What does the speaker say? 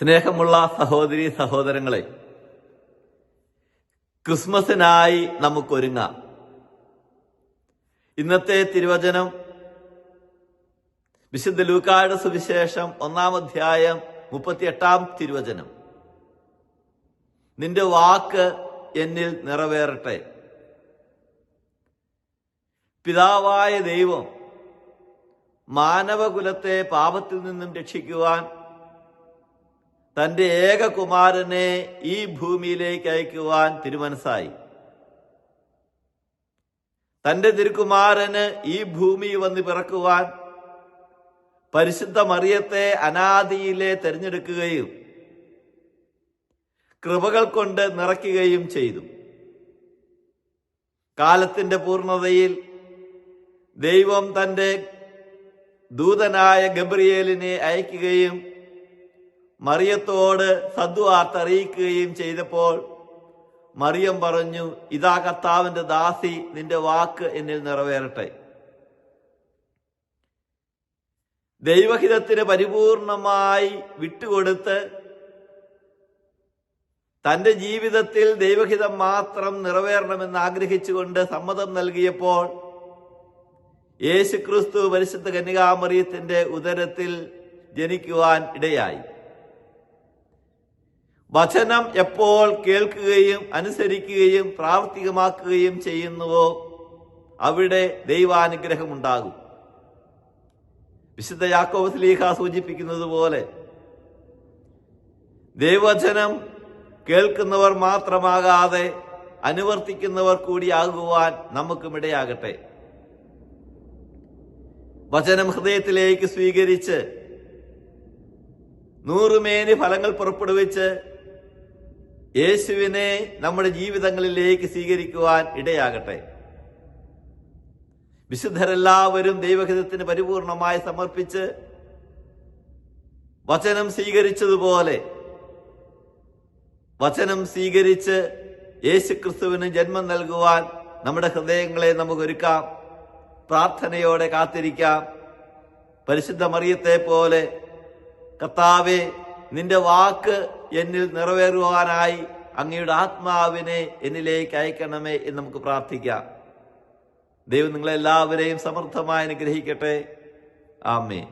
സ്നേഹമുള്ള സഹോദരി സഹോദരങ്ങളെ ക്രിസ്മസിനായി നമുക്കൊരുങ്ങാം. ഇന്നത്തെ തിരുവചനം വിശുദ്ധ ലൂക്കായുടെ സുവിശേഷം ഒന്നാം അധ്യായം മുപ്പത്തിയെട്ടാം തിരുവചനം. നിന്റെ വാക്ക് എന്നിൽ നിറവേറട്ടെ. പിതാവായ ദൈവം മാനവകുലത്തെ പാപത്തിൽ നിന്നും രക്ഷിക്കുവാൻ തന്റെ ഏകകുമാരനെ ഈ ഭൂമിയിലേക്ക് അയക്കുവാൻ തിരുമനസായി തന്റെ തിരുക്കുമാരന് ഈ ഭൂമി വന്ന് പിറക്കുവാൻ പരിശുദ്ധ മറിയത്തെ അനാദിയിലെ തെരഞ്ഞെടുക്കുകയും കൃപകൾ കൊണ്ട് നിറയ്ക്കുകയും ചെയ്തു. കാലത്തിന്റെ പൂർണതയിൽ ദൈവം തന്റെ ദൂതനായ ഗബ്രിയേലിനെ അയക്കുകയും മറിയത്തോട് സദ്വാർത്ത അറിയിക്കുകയും ചെയ്തപ്പോൾ മറിയം പറഞ്ഞു ഇതാ കർത്താവിന്റെ ദാസി നിന്റെ വാക്ക് എന്നിൽ നിറവേറട്ടെ. ദൈവഹിതത്തിന് പരിപൂർണമായി വിട്ടുകൊടുത്ത് തന്റെ ജീവിതത്തിൽ ദൈവഹിതം മാത്രം നിറവേറണമെന്ന് ആഗ്രഹിച്ചുകൊണ്ട് സമ്മതം നൽകിയപ്പോൾ യേശുക്രിസ്തു പരിശുദ്ധ കന്യകാമറിയത്തിന്റെ ഉദരത്തിൽ ജനിക്കുവാൻ ഇടയായി. വചനം എപ്പോൾ കേൾക്കുകയും അനുസരിക്കുകയും പ്രാവർത്തികമാക്കുകയും ചെയ്യുന്നുവോ അവിടെ ദൈവാനുഗ്രഹം ഉണ്ടാകും വിശുദ്ധ യാക്കോബ് സ്ലീഹ സൂചിപ്പിക്കുന്നത് പോലെ ദൈവവചനം കേൾക്കുന്നവർ മാത്രമാകാതെ അനുവർത്തിക്കുന്നവർ കൂടിയാകുവാൻ നമുക്കും ഇടയാകട്ടെ. വചനം ഹൃദയത്തിലേക്ക് സ്വീകരിച്ച് നൂറുമേനി ഫലങ്ങൾ പുറപ്പെടുവിച്ച് യേശുവിനെ നമ്മുടെ ജീവിതങ്ങളിലേക്ക് സ്വീകരിക്കുവാൻ ഇടയാകട്ടെ. വിശുദ്ധരെല്ലാവരും ദൈവഹിതത്തിന് പരിപൂർണമായി സമർപ്പിച്ച് വചനം സ്വീകരിച്ചതുപോലെ വചനം സ്വീകരിച്ച് യേശു ക്രിസ്തുവിന് ജന്മം നൽകുവാൻ നമ്മുടെ ഹൃദയങ്ങളെ നമുക്ക് ഒരുക്കാം പ്രാർത്ഥനയോടെ കാത്തിരിക്കാം. പരിശുദ്ധ മറിയത്തെ പോലെ കർത്താവെ നിന്റെ വാക്ക് എന്നിൽ നിറവേറുവാനായി അങ്ങയുടെ ആത്മാവിനെ എന്നിലേക്ക് അയക്കണമേ എന്ന് നമുക്ക് പ്രാർത്ഥിക്കാം. ദൈവം നിങ്ങളെല്ലാവരെയും സമർത്ഥമായി അനുഗ്രഹിക്കട്ടെ. ആമേ